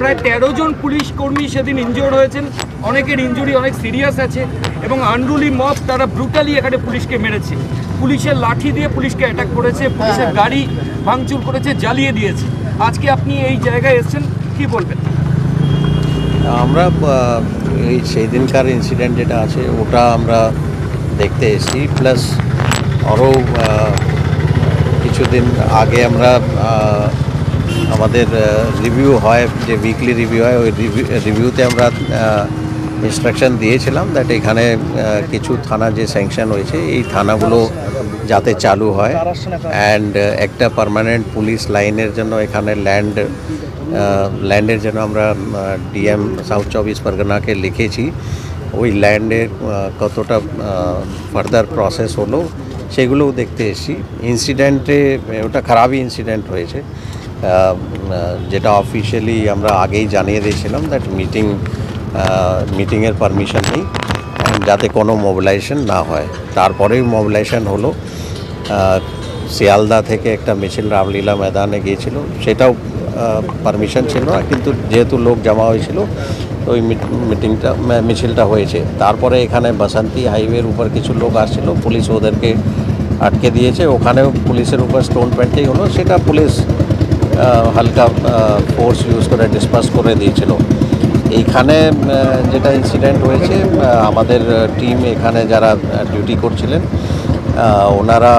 প্রায় তেরো জন পুলিশ কর্মী সেদিন ইনজিওর হয়েছেন। অনেকের ইনজুরি অনেক সিরিয়াস আছে এবং আনরুলি মব তারা ব্রুটালি এখানে পুলিশকে মেরেছে। পুলিশের লাঠি দিয়ে পুলিশকে অ্যাটাক করেছে পুলিশের গাড়ি ভাঙচুর করেছে জ্বালিয়ে দিয়েছে। আজকে আপনি এই জায়গায় এসেছেন কি বলবেন? আমরা এই সেই দিনকার ইনসিডেন্ট যেটা আছে ওটা আমরা দেখতে এসেছি। প্লাস আরও কিছুদিন আগে আমরা আমাদের রিভিউ হয়, যে উইকলি রিভিউ হয়, ওই রিভিউতে আমরা ইনস্ট্রাকশন দিয়েছিলাম দ্যাট এখানে কিছু থানা যে স্যাংশন হয়েছে, এই থানাগুলো যাতে চালু হয়। অ্যান্ড একটা পার্মানেন্ট পুলিশ লাইনের জন্য এখানে ল্যান্ড ল্যান্ডের জন্য আমরা ডিএম সাউথ চব্বিশ পরগনাকে লিখেছি। ওই ল্যান্ডের কতটা ফার্দার প্রসেস হলো, সেগুলোও দেখতে এসেছি। ইনসিডেন্টে ওটা খারাপই ইনসিডেন্ট হয়েছে। যেটা অফিসিয়ালি আমরা আগেই জানিয়ে দিয়েছিলাম দ্যাট মিটিং মিটিংয়ের পারমিশন নেই যাতে কোনো মোবিলাইজেশন না হয়। তারপরেই মোবিলাইজেশন হলো। শিয়ালদা থেকে একটা মিছিল রামলীলা ময়দানে গিয়েছিল। সেটাও পারমিশন ছিল না, কিন্তু যেহেতু লোক জমা হয়েছিল, তো ওই মিটিংটা মিছিলটা হয়েছে। তারপরে এখানে বাসন্তী হাইওয়ের উপর কিছু লোক আসছিল, পুলিশ ওদেরকে আটকে দিয়েছে। ওখানেও পুলিশের উপর স্টোন প্যান্টেই হলো। সেটা পুলিশ হালকা ফোর্স ইউজ করে ডিসপাস করে দিয়েছিল। এইখানে যেটা ইনসিডেন্ট হয়েছে আমাদের টিম এখানে যারা ডিউটি করছিলেন ওনারা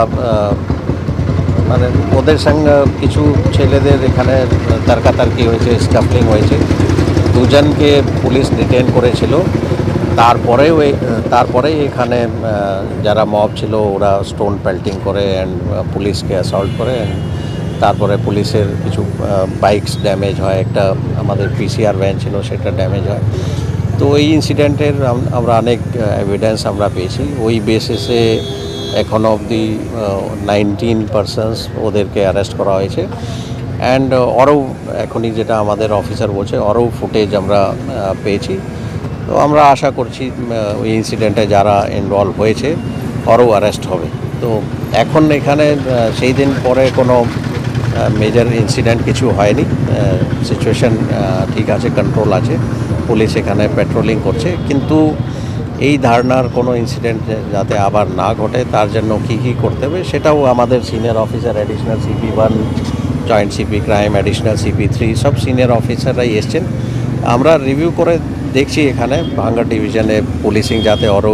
মানে ওদের সঙ্গে কিছু ছেলেদের এখানে তর্কাতর্কি হয়েছে স্কাফলিং হয়েছে। দুজনকে পুলিশ ডিটেন করেছিল। তারপরে ওই তারপরে এখানে যারা মব ছিল, ওরা স্টোন পেল্টিং করে অ্যান্ড পুলিশকে অ্যাসল্ট করে and তারপরে পুলিশের কিছু বাইকস ড্যামেজ হয়। একটা আমাদের পিসিআর ভ্যান ছিল, সেটা ড্যামেজ হয়। তো এই ইনসিডেন্টের আমরা অনেক এভিডেন্স আমরা পেয়েছি। ওই বেসিসে এখনও অবধি নাইনটিন পারসনস ওদেরকে অ্যারেস্ট করা হয়েছে। অ্যান্ড আরও এখনই যেটা আমাদের অফিসার বলছে, আরও ফুটেজ আমরা পেয়েছি। তো আমরা আশা করছি ওই ইনসিডেন্টে যারা ইনভলভ হয়েছে, আরও অ্যারেস্ট হবে। তো এখন এখানে সেই দিন পরে কোনো মেজর ইনসিডেন্ট কিছু হয়নি। সিচুয়েশন ঠিক আছে কন্ট্রোল আছে। পুলিশ এখানে পেট্রোলিং করছে। কিন্তু এই ধারণার কোনো ইনসিডেন্ট যাতে আবার না ঘটে, তার জন্য কী কী করতে হবে, সেটাও আমাদের senior officer additional CP one joint CP crime additional CP three সব সিনিয়র অফিসাররাই এসছেন। আমরা রিভিউ করে দেখছি এখানে, ভাঙ্গা ডিভিশনে পুলিশিং যাতে আরও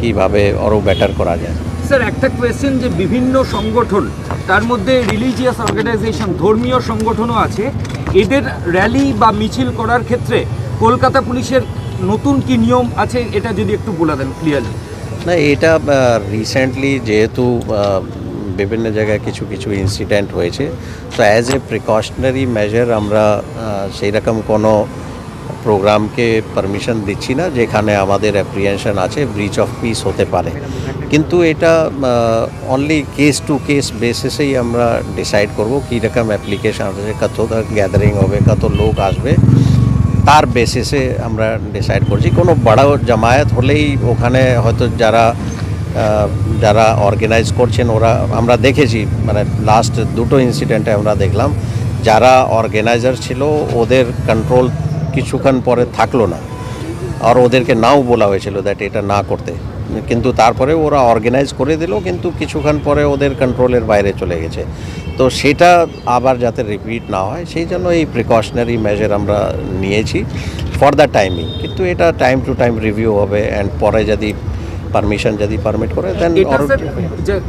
কীভাবে আরও বেটার করা যায়। স্যার একটা কোয়েশ্চেন যে বিভিন্ন সংগঠন, তার মধ্যে রিলিজিয়াস অর্গানাইজেশন ধর্মীয় সংগঠনও আছে। এদের র্যালি বা মিছিল করার ক্ষেত্রে কলকাতা পুলিশের নতুন কি নিয়ম আছে, এটা যদি একটু বলে দেন ক্লিয়ারলি না, এটা রিসেন্টলি যেহেতু বিভিন্ন জায়গায় কিছু কিছু ইনসিডেন্ট হয়েছে, তো অ্যাজ এ প্রিকশনারি মেজার আমরা সেই রকম কোনো প্রোগ্রামকে পারমিশন দিচ্ছি না, যেখানে আমাদের অ্যাপ্রিহেনশন আছে ব্রিচ অফ পিস হতে পারে। কিন্তু এটা অনলি কেস টু কেস বেসিসেই আমরা ডিসাইড করব কী রকম অ্যাপ্লিকেশন আছে, কত গ্যাদারিং হবে, কত লোক আসবে, তার বেসিসে আমরা ডিসাইড করছি। কোনো বড় জামায়াত হলেই ওখানে হয়তো যারা যারা অর্গানাইজ করছেন ওরা, আমরা দেখেছি মানে লাস্ট দুটো ইনসিডেন্টে আমরা দেখলাম, যারা অর্গানাইজার ছিল ওদের কন্ট্রোল কিছুক্ষণ পরে থাকল না। আর ওদেরকে নাও বলা হয়েছিল দ্যাট এটা না করতে। কিন্তু তারপরে ওরা অর্গানাইজ করে দিল, কিন্তু কিছুক্ষণ পরে ওদের কন্ট্রোলের বাইরে চলে গেছে। তো সেটা আবার যাতে রিপিট না হয়, সেই জন্য এই প্রিকশনারি মেজার আমরা নিয়েছি ফর দ্য টাইমিং কিন্তু এটা টাইম টু টাইম রিভিউ হবে অ্যান্ড পরে যদি পারমিশন যদি পারমিট করে দেন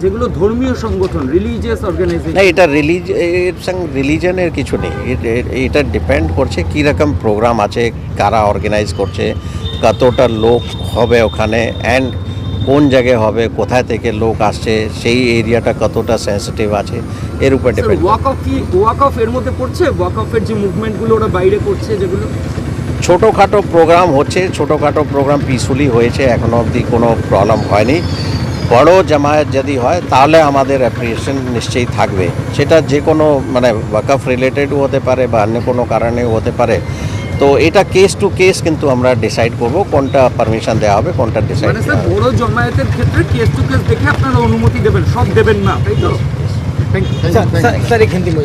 যেগুলো ধর্মীয় সংগঠন রিলিজিয়াস অর্গানাইজেশন না এটা রিলিজ এর সঙ্গে রিলিজনের কিছু নেই। এটা ডিপেন্ড করছে কী রকম প্রোগ্রাম আছে কারা অর্গানাইজ করছে কতটা লোক হবে ওখানে অ্যান্ড কোন জায়গায় হবে কোথায় থেকে লোক আসছে সেই এরিয়াটা কতটা সেন্সিটিভ আছে এর উপর ডিপেন্ড ওয়াক অফ কি ওয়াক অফ এর মধ্যে পড়ছে? ওয়াক অফের যে মুভমেন্টগুলো ওরা বাইরে করছে যেগুলো ছোটোখাটো প্রোগ্রাম হচ্ছে ছোটোখাটো প্রোগ্রাম পিসফুলি হয়েছে এখনও অবধি কোনো প্রবলেম হয়নি। বড় জামায়াত যদি হয় তাহলে আমাদের অ্যাপ্রিসিয়েশন নিশ্চয়ই থাকবে। সেটা যে কোনো মানে ওয়াকফ রিলেটেডও হতে পারে বা অন্য কোনো কারণেও হতে পারে। তো এটা কেস টু কেস কিন্তু আমরা ডিসাইড করব কোনটা পারমিশন দেওয়া হবে কোনটা ডিসাইড মানে স্যার বড় জমায়েতের ক্ষেত্রে কেস টু কেস দেখে আপনারা অনুমতি দেবেন সব দেবেন না তাই তো? থ্যাংক ইউ স্যার এখান থেকে